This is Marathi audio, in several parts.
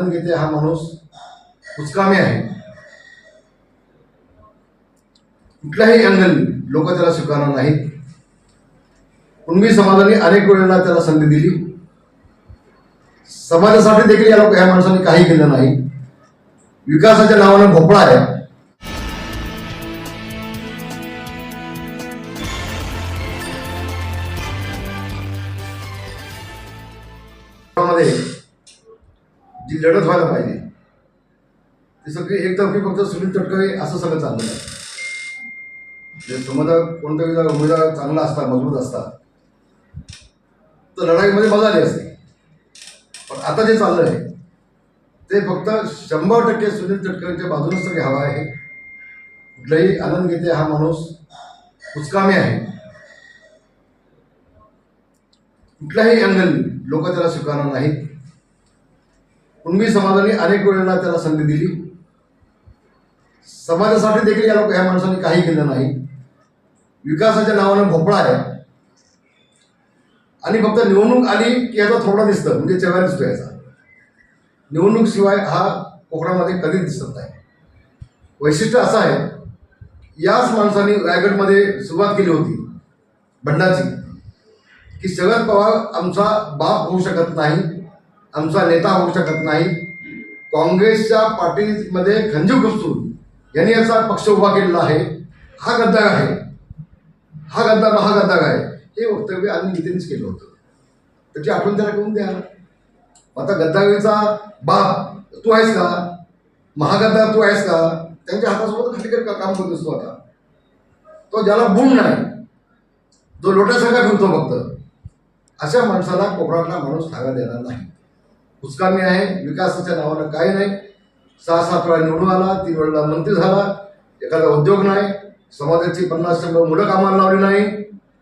आनंद घेते हा माणूस कुचकामी आहे. कुठल्याही अँगल लोक त्याला स्वीकारणार नाहीत. कुणबी समाजाने अनेक वेळेला त्याला संधी दिली. समाजासाठी देखील या लोक या माणसाने काही केलं नाही. विकासाच्या नावानं भोपळा आहे. मध्ये जी लढत व्हायला पाहिजे. ती सगळी एकतर्फी फक्त सुनील तटकरे असं सगळं चाललेलं आहे. जे समजा कोणताही उमेदवार चांगला असता मजबूत असता तर लढाईमध्ये मजा आली असते. पण आता जे चाललं आहे ते फक्त शंभर टक्के सुनील तटकरेंच्या बाजूनच सगळे हवा आहे. कुठलाही आनंद घेते हा माणूस कुचकामी आहे. कुठल्याही अँगल लोक त्याला स्वीकारणार नाहीत. कुणबी समाजाने अनेक वेळेला त्याला संधी दिली. समाजासाठी देखील या लोक ह्या माणसाने काही केलं नाही. विकासाच्या नावानं भोपळा आहे. आणि फक्त निवडणूक आली की याचा थोडा दिसतं म्हणजे चेहरा दिसतो याचा. निवडणूक शिवाय हा कोकणामध्ये कधीच दिसत नाही. वैशिष्ट्य असं आहे याच माणसाने रायगडमध्ये सुरुवात केली होती भंडाची की शरद पवार आमचा बाप होऊ शकत नाही. आमचा नेता होऊ शकत नाही. काँग्रेसच्या पार्टीमध्ये खंजीव घुसून यांनी याचा पक्ष उभा केलेला आहे. हा गद्दार आहे. हा गद्दार हा गद्दार आहे. हे वक्तव्य आम्ही नितीनच केलं होतं. त्याची आठवण त्याला करून द्या. आता गद्दारीचा बाप तू आहेस का? महागद्दार तू आहेस का? त्यांच्या हातासोबत खाली कर- काम करत असतो आता? तो ज्याला गुण नाही जो लोटासारखा फिरतो फक्त. अशा माणसाला कोकणातला माणूस खायला देणार नाही. हुसकामी आहे विकासाच्या नावानं काही नाही. सहा सात वेळा निवडून आला तीन वेळेला मंत्री झाला. एखादा उद्योग नाही समाजाची पन्नास शंभर मुलं कामाला लावली नाही.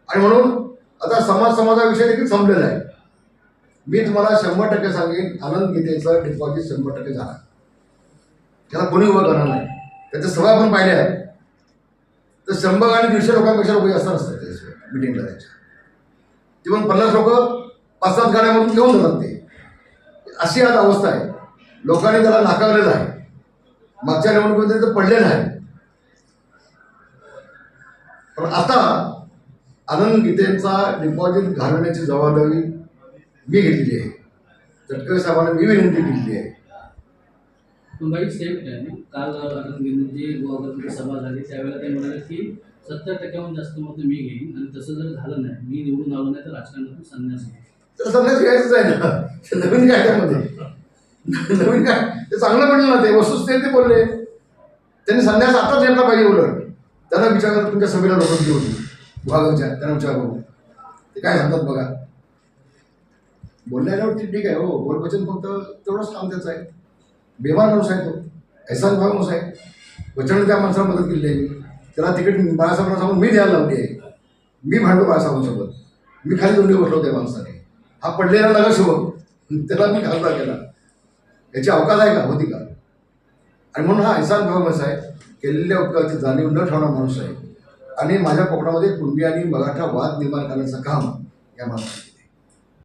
आणि म्हणून आता समाज समाजाविषयी देखील संपलेला आहे. मी तुम्हाला शंभर टक्के सांगेन आनंद गीतेचं डिपॉझिट शंभर टक्के झाला. त्याला कोणी उभं करणार नाही. त्याच्या सभा आपण पाहिल्या आहेत तर शंभर आणि दीडशे लोकांपेक्षा लोक जास्त नसतात त्याच्या मिटिंगला त्याच्या ते पण पन्नास लोक पाच सात गाड्यामधून घेऊन जातात ते. अशी आज अवस्था आहे. लोकांनी त्याला नाकारलेलं आहे. मागच्या निवडणुकीमध्ये तर पडलेलं आहे. पण आता आनंद गीतेचा डिपॉझिट घालवण्याची जबाबदारी मी घेतलेली आहे. तटकरे साहेबांना मी विनंती केलेली आहे. मुंबई सेफ आहे. काल आनंद गीतेची गोवा सभा झाली त्यावेळेला ते म्हणाले की सत्तर टक्क्याहून जास्त मतं मी घेईन आणि तसं जर झालं नाही मी निवडून आलो नाही तर राजकारणातून संन्यास घेईन. तर संन्यास घ्यायचंच आहे ना. नवीन काय त्यामध्ये नवीन काय? ते चांगलं म्हणलं ना ते वस्तुस्थिती ते बोलले. त्यांनी संन्यास आताच घेतला पाहिजे उलट. त्यांना विचारलं तुमच्या सभेला लोक घेऊन होती त्यांना विचार ते काय सांगतात बघा. बोलण्यावर ठीक आहे हो. बोलवचन फक्त तेवढंच काम त्याचं आहे. बेमान माणूस आहे तो. ऐसा भाग माणूस आहे. वचन त्या माणसाला मदत केली आहे त्याला तिकीट बाळासाहेबांना सांगून मी द्यायला लावली आहे. मी भांडलो बाळासाहेबांसोबत. मी खाली दोन्ही बसलो त्या माणसाने. हा पडलेला नगरसेवक त्याला मी खासदार केला याची अवकाश आहे का? होती का? आणि म्हणून हा ऐसा भाग माणूस आहे. केलेल्या उपकाराची जाणीव न ठेवणारा माणूस आहे. आणि माझ्या कोकणामध्ये कुणबी आणि मराठा वाद निर्माण करण्याचं काम या माणसाने